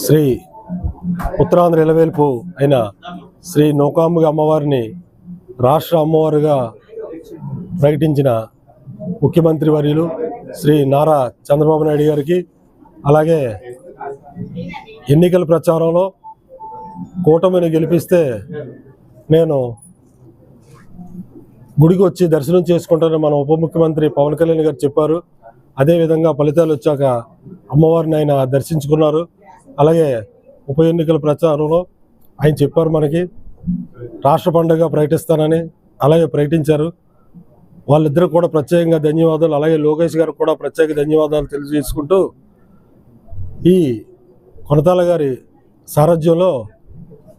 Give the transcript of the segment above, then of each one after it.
శ్రీ ఉత్తరాంధ్ర ఇలవేల్పు అయిన శ్రీ నౌకాంబిక అమ్మవారిని రాష్ట్ర అమ్మవారిగా ప్రకటించిన ముఖ్యమంత్రి వర్యులు శ్రీ నారా చంద్రబాబు నాయుడు గారికి అలాగే ఎన్నికల ప్రచారంలో కూటమిని గెలిపిస్తే నేను గుడికి వచ్చి దర్శనం చేసుకుంటానని మన ఉప ముఖ్యమంత్రి పవన్ కళ్యాణ్ గారు చెప్పారు. అదేవిధంగా ఫలితాలు వచ్చాక అమ్మవారిని ఆయన దర్శించుకున్నారు. అలాగే ఉప ఎన్నికల ప్రచారంలో ఆయన చెప్పారు మనకి రాష్ట్ర పండుగ ప్రకటిస్తానని అలాగే ప్రకటించారు. వాళ్ళిద్దరు కూడా ప్రత్యేకంగా ధన్యవాదాలు. అలాగే లోకేష్ గారికి కూడా ప్రత్యేక ధన్యవాదాలు తెలియజేసుకుంటూ ఈ కొనతాల గారి సారథ్యంలో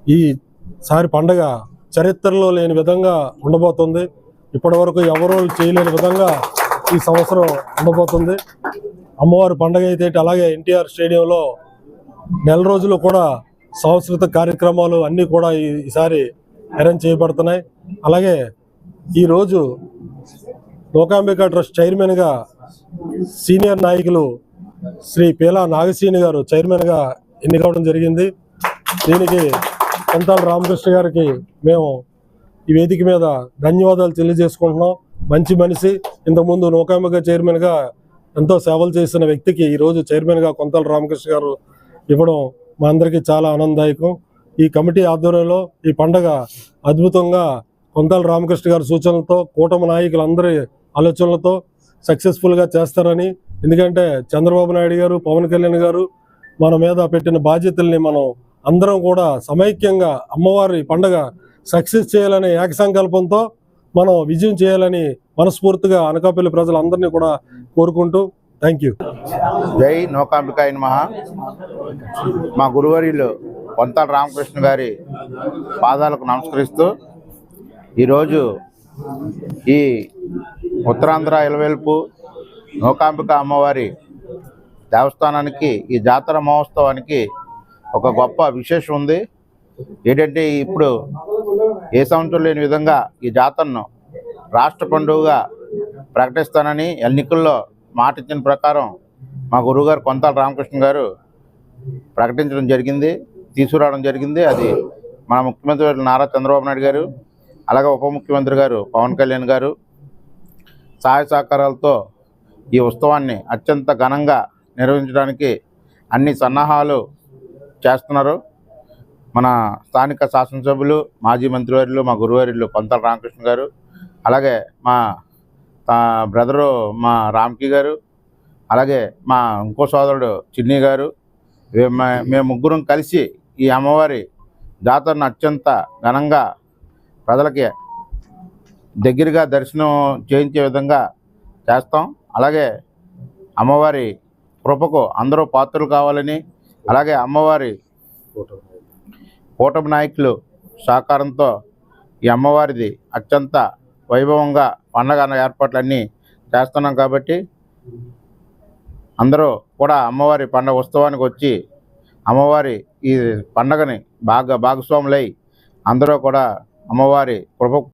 ఈ సారి పండగ చరిత్రలో లేని విధంగా ఉండబోతుంది. ఇప్పటివరకు ఎవరూ చేయలేని విధంగా ఈ సంవత్సరం ఉండబోతుంది. అమ్మవారి పండగ అయితే అలాగే ఎన్టీఆర్ స్టేడియంలో నెల రోజులు కూడా సాంస్కృతిక కార్యక్రమాలు అన్నీ కూడా ఈసారి అరేంజ్ చేయబడుతున్నాయి. అలాగే ఈరోజు లోకాంబిక ట్రస్ట్ చైర్మన్గా సీనియర్ నాయకులు శ్రీ పీలా నాగశీని గారు చైర్మన్గా ఎన్నికవడం జరిగింది. దీనికి కొంతాల రామకృష్ణ గారికి మేము ఈ వేదిక మీద ధన్యవాదాలు తెలియజేసుకుంటున్నాం. మంచి మనిషి. ఇంతకుముందు నౌకాంబిక చైర్మన్గా ఎంతో సేవలు చేసిన వ్యక్తికి ఈరోజు చైర్మన్గా కొంతల రామకృష్ణ గారు ఇవ్వడం మా అందరికీ చాలా ఆనందదాయకం. ఈ కమిటీ ఆధ్వర్యంలో ఈ పండగ అద్భుతంగా కొంతల రామకృష్ణ గారి సూచనలతో కూటమి నాయకులందరి ఆలోచనలతో సక్సెస్ఫుల్గా చేస్తారని ఎందుకంటే చంద్రబాబు నాయుడు గారు పవన్ కళ్యాణ్ గారు మన మీద పెట్టిన బాధ్యతల్ని మనం అందరం కూడా సమైక్యంగా అమ్మవారి పండగ సక్సెస్ చేయాలనే ఏక సంకల్పంతో మనం విజయం చేయాలని మనస్ఫూర్తిగా అనకాపల్లి ప్రజలందరినీ కూడా కోరుకుంటూ థ్యాంక్ యూ. జై నౌకాంబికాయ మహా మా గురువర్యులు కొంతాల రామకృష్ణ గారి పాదాలకు నమస్కరిస్తూ ఈరోజు ఈ ఉత్తరాంధ్ర ఇలవేల్పు నౌకాంబిక అమ్మవారి దేవస్థానానికి ఈ జాతర మహోత్సవానికి ఒక గొప్ప విశేషం ఉంది. ఏంటంటే ఇప్పుడు ఏ సంవత్సరం లేని విధంగా ఈ జాతరను రాష్ట్ర పండుగగా ప్రకటిస్తానని ఎన్నికల్లో మాట ఇచ్చిన ప్రకారం మా గురువుగారు కొంతాల రామకృష్ణ గారు ప్రకటించడం జరిగింది తీసుకురావడం జరిగింది. అది మన ముఖ్యమంత్రి నారా చంద్రబాబు నాయుడు గారు అలాగే ఉప ముఖ్యమంత్రి గారు పవన్ కళ్యాణ్ గారు సహాయ సహకారాలతో ఈ ఉత్సవాన్ని అత్యంత ఘనంగా నిర్వహించడానికి అన్ని సన్నాహాలు చేస్తున్నారు. మన స్థానిక శాసనసభ్యులు మాజీ మంత్రివర్యులు మా గురువారిలు కొంతల రామకృష్ణ గారు అలాగే మా బ్రదరు మా రామ్కి గారు అలాగే మా ఇంకో సోదరుడు చిన్ని గారు మేము ముగ్గురం కలిసి ఈ అమ్మవారి జాతరను అత్యంత ఘనంగా ప్రజలకి దగ్గరగా దర్శనం చేయించే విధంగా చేస్తాం. అలాగే అమ్మవారి కృపకు అందరూ పాత్రలు కావాలని అలాగే అమ్మవారి కూటమి నాయకులు సహకారంతో ఈ అమ్మవారిది అత్యంత వైభవంగా పండగ ఏర్పాట్లన్నీ చేస్తున్నాం కాబట్టి అందరూ కూడా అమ్మవారి పండగ ఉత్సవానికి వచ్చి అమ్మవారి ఈ పండగని బాగా భాగస్వాములై అందరూ కూడా అమ్మవారి కృప